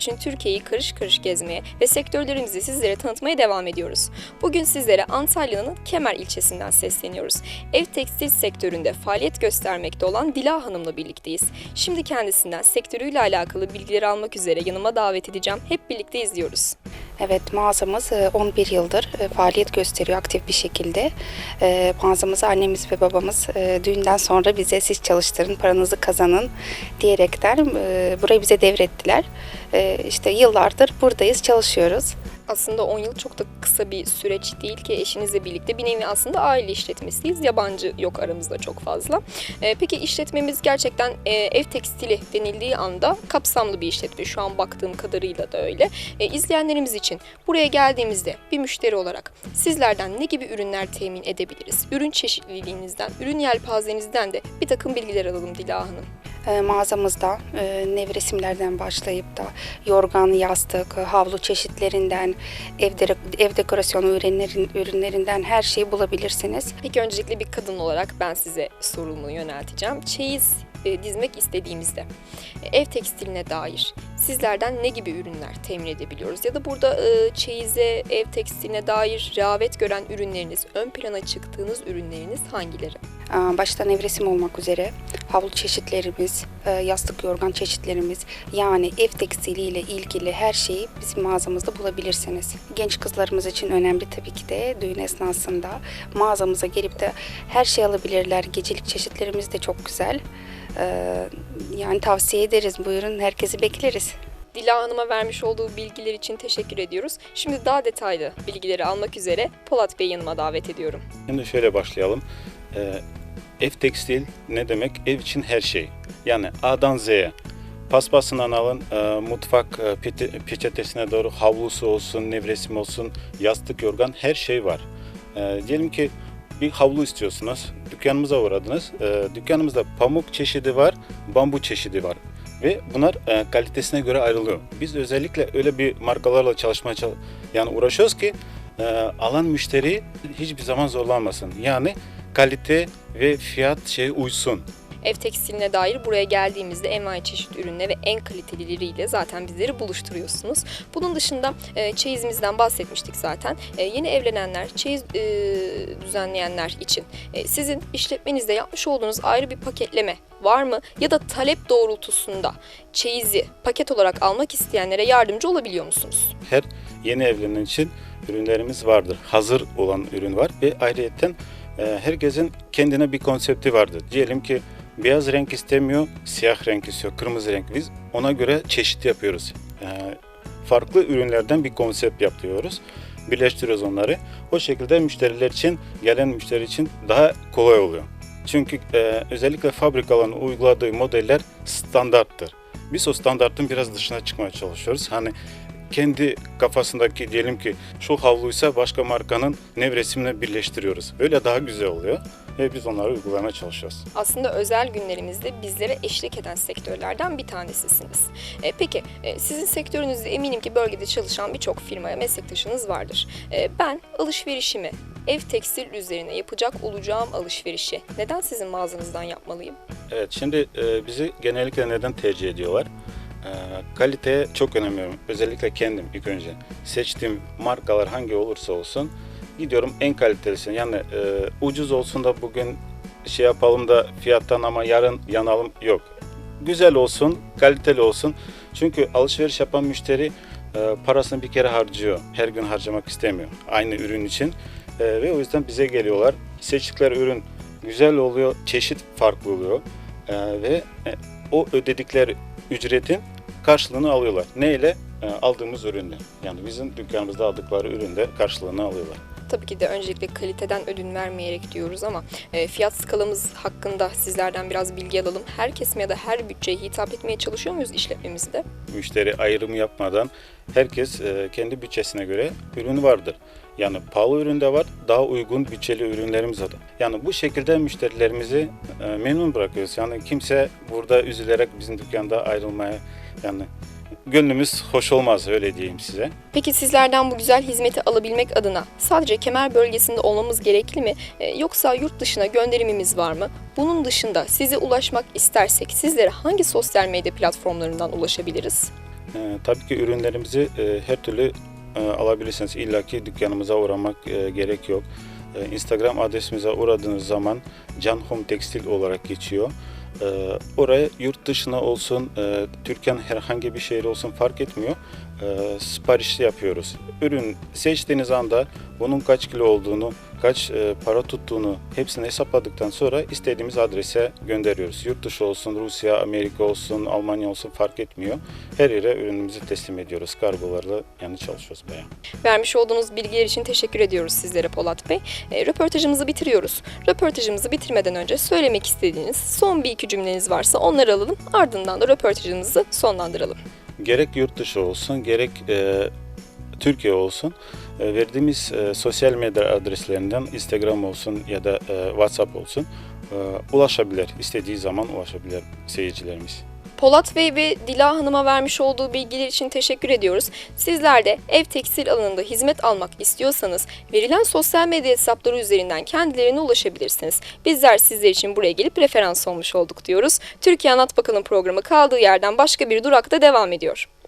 için Türkiye'yi karış karış gezmeye ve sektörlerimizi sizlere tanıtmaya devam ediyoruz. Bugün sizlere Antalya'nın Kemer ilçesinden sesleniyoruz. Ev tekstil sektöründe faaliyet göstermekte olan Dila Hanım'la birlikteyiz. Şimdi kendisinden sektörüyle alakalı bilgileri almak üzere yanıma davet edeceğim. Hep birlikte izliyoruz. Evet mağazamız e, 11 yıldır e, faaliyet gösteriyor aktif bir şekilde. E, Mağazamızı annemiz ve babamız e, düğünden sonra bize siz çalıştırın, paranızı kazanın diyerekten e, burayı bize devrettiler. E, İşte yıllardır buradayız, çalışıyoruz. Aslında 10 yıl çok da kısa bir süreç değil ki eşinizle birlikte bir nevi aslında aile işletmesiyiz. Yabancı yok aramızda çok fazla. Ee, peki işletmemiz gerçekten e, ev tekstili denildiği anda kapsamlı bir işletme. Şu an baktığım kadarıyla da öyle. E, izleyenlerimiz için buraya geldiğimizde bir müşteri olarak sizlerden ne gibi ürünler temin edebiliriz? Ürün çeşitliliğinizden, ürün yelpazenizden de bir takım bilgiler alalım Dila Hanım. E, Mağazamızda e, nevresimlerden başlayıp da yorgan, yastık, havlu çeşitlerinden, ev, de- ev dekorasyonu ürünlerin, ürünlerinden her şeyi bulabilirsiniz. Peki öncelikle bir kadın olarak ben size sorumu yönelteceğim. Çeyiz e, dizmek istediğimizde ev tekstiline dair sizlerden ne gibi ürünler temin edebiliyoruz? Ya da burada e, çeyize, ev tekstiline dair rağbet gören ürünleriniz, ön plana çıktığınız ürünleriniz hangileri? Aa, Başta nevresim olmak üzere havlu çeşitlerimiz, e, yastık yorgan çeşitlerimiz yani ev tekstiliyle ilgili her şeyi bizim mağazamızda bulabilirsiniz. Genç kızlarımız için önemli tabii ki de düğün esnasında mağazamıza gelip de her şey alabilirler. Gecelik çeşitlerimiz de çok güzel. Ee, Yani tavsiye ederiz. Buyurun herkesi bekleriz. Dila Hanım'a vermiş olduğu bilgiler için teşekkür ediyoruz. Şimdi daha detaylı bilgileri almak üzere Polat Bey yanıma davet ediyorum. Şimdi şöyle başlayalım. Ee, ev tekstil ne demek? Ev için her şey. Yani A'dan Z'ye. Paspasından alın, e, mutfak e, pete- peçetesine doğru havlusu olsun, nevresim olsun, yastık, yorgan her şey var. E, diyelim ki bir havlu istiyorsunuz, dükkanımıza uğradınız. E, dükkanımızda pamuk çeşidi var, bambu çeşidi var. Ve bunlar e, kalitesine göre ayrılıyor. Biz özellikle öyle bir markalarla çalışmaya çal- yani uğraşıyoruz ki e, alan müşteri hiçbir zaman zorlanmasın. Yani kalite ve fiyat şey uysun. Ev tekstiline dair buraya geldiğimizde envai çeşit ürünle ve en kalitelileriyle zaten bizleri buluşturuyorsunuz. Bunun dışında e, çeyizimizden bahsetmiştik zaten. E, yeni evlenenler, çeyiz e, düzenleyenler için e, sizin işletmenizde yapmış olduğunuz ayrı bir paketleme var mı? Ya da talep doğrultusunda çeyizi paket olarak almak isteyenlere yardımcı olabiliyor musunuz? Her yeni evlenen için ürünlerimiz vardır. Hazır olan ürün var ve ayrıyeten herkesin kendine bir konsepti vardır. Diyelim ki beyaz renk istemiyor, siyah renk istiyor, kırmızı renk. Biz ona göre çeşit yapıyoruz. E, farklı ürünlerden bir konsept yapıyoruz. Birleştiriyoruz onları. O şekilde müşteriler için, gelen müşteri için daha kolay oluyor. Çünkü e, özellikle fabrikaların uyguladığı modeller standarttır. Biz o standartın biraz dışına çıkmaya çalışıyoruz. Hani kendi kafasındaki diyelim ki şu havluysa başka markanın nevresimle birleştiriyoruz. Öyle daha güzel oluyor ve biz onları uygulamaya çalışıyoruz. aslında özel günlerimizde bizlere eşlik eden sektörlerden bir tanesisiniz. E, peki e, sizin sektörünüzde eminim ki bölgede çalışan birçok firmaya meslektaşınız vardır. E, ben alışverişimi ev tekstil üzerine yapacak olacağım alışverişi neden sizin mağazanızdan yapmalıyım? Evet şimdi e, bizi genellikle neden tercih ediyorlar? E, kaliteye çok önem veriyorum. Özellikle kendim ilk önce. Seçtiğim markalar hangi olursa olsun gidiyorum en kalitelisini. Yani e, ucuz olsun da bugün şey yapalım da fiyattan ama yarın yanalım yok. Güzel olsun, kaliteli olsun. Çünkü alışveriş yapan müşteri e, parasını bir kere harcıyor. Her gün harcamak istemiyor aynı ürün için. E, ve o yüzden bize geliyorlar. Seçtikleri ürün güzel oluyor, çeşit farklı oluyor. E, ve e, o ödedikleri ücretin karşılığını alıyorlar. Neyle? E, aldığımız ürünle. Yani bizim dükkanımızda aldıkları üründe karşılığını alıyorlar. Tabii ki de öncelikle kaliteden ödün vermeyerek diyoruz ama e, fiyat skalamız hakkında sizlerden biraz bilgi alalım. Her kesim ya da her bütçeye hitap etmeye çalışıyor muyuz işletmemizde? müşteri ayrımı yapmadan herkes e, kendi bütçesine göre ürün vardır. Yani pahalı ürün de var, daha uygun bütçeli ürünlerimiz var. Yani bu şekilde müşterilerimizi e, memnun bırakıyoruz. Yani kimse burada üzülerek bizim dükkanda ayrılmaya yani gönlümüz hoş olmaz öyle diyeyim size. Peki sizlerden bu güzel hizmeti alabilmek adına sadece kemer bölgesinde olmamız gerekli mi? E, yoksa yurt dışına gönderimimiz var mı? Bunun dışında size ulaşmak istersek sizlere hangi sosyal medya platformlarından ulaşabiliriz? E, tabii ki ürünlerimizi e, her türlü e, alabilirsiniz. İlla ki dükkanımıza uğramak e, gerek yok. E, Instagram adresimize uğradığınız zaman Can Home Tekstil olarak geçiyor. E, oraya yurt dışına olsun, e, Türkiye'nin herhangi bir şehri olsun fark etmiyor. E, siparişli yapıyoruz. Ürün seçtiğiniz anda bunun kaç kilo olduğunu, kaç e, para tuttuğunu hepsini hesapladıktan sonra istediğimiz adrese gönderiyoruz. Yurt dışı olsun, Rusya, Amerika olsun, Almanya olsun fark etmiyor. Her yere ürünümüzü teslim ediyoruz. Kargolarla yani çalışıyoruz bayağı. Vermiş olduğunuz bilgiler için teşekkür ediyoruz sizlere Polat Bey. E, röportajımızı bitiriyoruz. Röportajımızı bitirmeden önce söylemek istediğiniz son bir iki cümleniz varsa onları alalım. Ardından da röportajımızı sonlandıralım. gerek yurt dışı olsun gerek e, Türkiye olsun e, verdiğimiz e, sosyal medya adreslerinden Instagram olsun ya da e, WhatsApp olsun ulaşabilir. istediği zaman ulaşabilir seyircilerimiz. Polat Bey ve Dila Hanım'a vermiş olduğu bilgiler için teşekkür ediyoruz. Sizler de ev tekstil alanında hizmet almak istiyorsanız verilen sosyal medya hesapları üzerinden kendilerine ulaşabilirsiniz. Bizler sizler için buraya gelip referans olmuş olduk diyoruz. Türkiye Anlat Bakalım programı kaldığı yerden başka bir durakta devam ediyor.